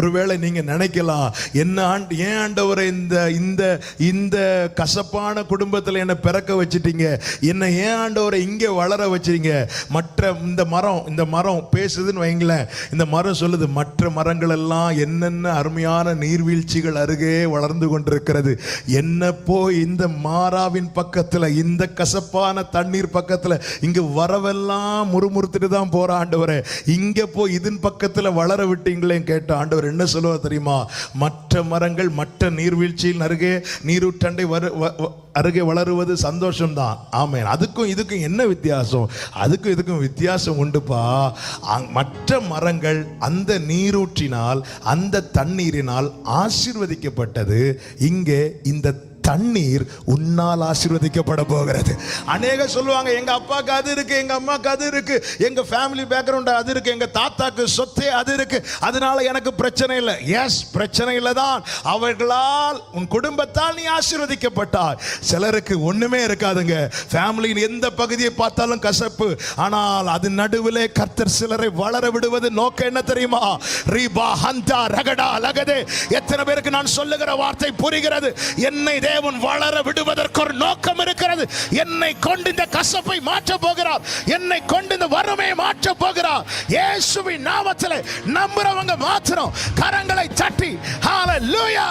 ஒருவேளை நீங்க நினைக்கலாம் என்ன ஆண்டு ஏன் ஆண்டவரை இந்த இந்த இந்த கசப்பான குடும்பத்தில் என்னை பிறக்க வச்சிட்டீங்க? என்னை ஏன் ஆண்டவரை இங்கே வளர வச்சிட்டீங்க மற்ற இந்த மரம் இந்த மரம் பேசுதுன்னு வைங்களேன். இந்த மரம் சொல்லுது மற்ற மரங்கள் எல்லாம் என்னென்ன அருமையான நீர்வீழ்ச்சிகள் அருகே வளர்ந்து கொண்டிருக்கிறது. என்ன போய் இந்த மாறாவின் பக்கத்தில் இந்த கசப்பான தண்ணீர் பக்கத்தில் இங்கு வரவெல்லாம் முறுமுறுத்துட்டு தான் போற ஆண்டவரை. இங்கே போய் இதன் பக்கத்தில் வளர விட்டீங்களே கேட்ட ஆண்டவர் என்ன சொல்லுவார் தெரியுமா? மற்ற மரங்கள் மற்ற நீர்வீழ்ச்சியில் அருகே நீரூற்றண்டை வரு வ- அருகே வளருவது சந்தோஷம்தான். ஆமே அதுக்கும் இதுக்கும் என்ன வித்தியாசம்? அதுக்கும் இதுக்கும் வித்தியாசம் உண்டுப்பா. அங்- மற்ற மரங்கள் அந்த நீரூற்றினால் அந்த தண்ணீரினால் ஆசீர்வதிக்கப்பட்டது. இங்கே இந்த தண்ணீர் உன்னால் ஆசீர்வதிக்கப்பட போகிறது. அநேக சொல்லுவாங்க எங்க அப்பாக்கு அது இருக்கு எங்க அம்மாவுக்கு அது இருக்கு எங்க ஃபேமிலி பேக்ரவுண்ட் அது இருக்கு எங்க தாத்தாக்கு சொத்தே அது இருக்கு. அதனால எனக்கு பிரச்சனை இல்லை. எஸ் பிரச்சனை இல்லை தான். அவர்களால் உன் குடும்பத்தால் நீ ஆசீர்வதிக்கப்பட்டாய். சிலருக்கு ஒண்ணுமே இருக்காதுங்க. ஃபேமிலியின் எந்த பகுதியை பார்த்தாலும் கசப்பு. ஆனால் அது நடுவிலே கர்த்தர் சிலரை வளர விடுவது நோக்கம் என்ன தெரியுமா? ரீபா ஹந்தா ரகடா லகதே. எத்தனை பேருக்கு நான் சொல்லுகிற வார்த்தை புரிகிறது? என்னை தேவன் வளர விடுவதற்கு ஒரு நோக்கம் இருக்கிறது. என்னை கொண்டு இந்த கசப்பை மாற்ற போகிறார். என்னை கொண்டு இந்த வறுமையை மாற்ற போகிறார். இயேசுவின் நாமத்தில் நம்புறவங்க மாத்திரம் கரங்களை தட்டி ஹalleluya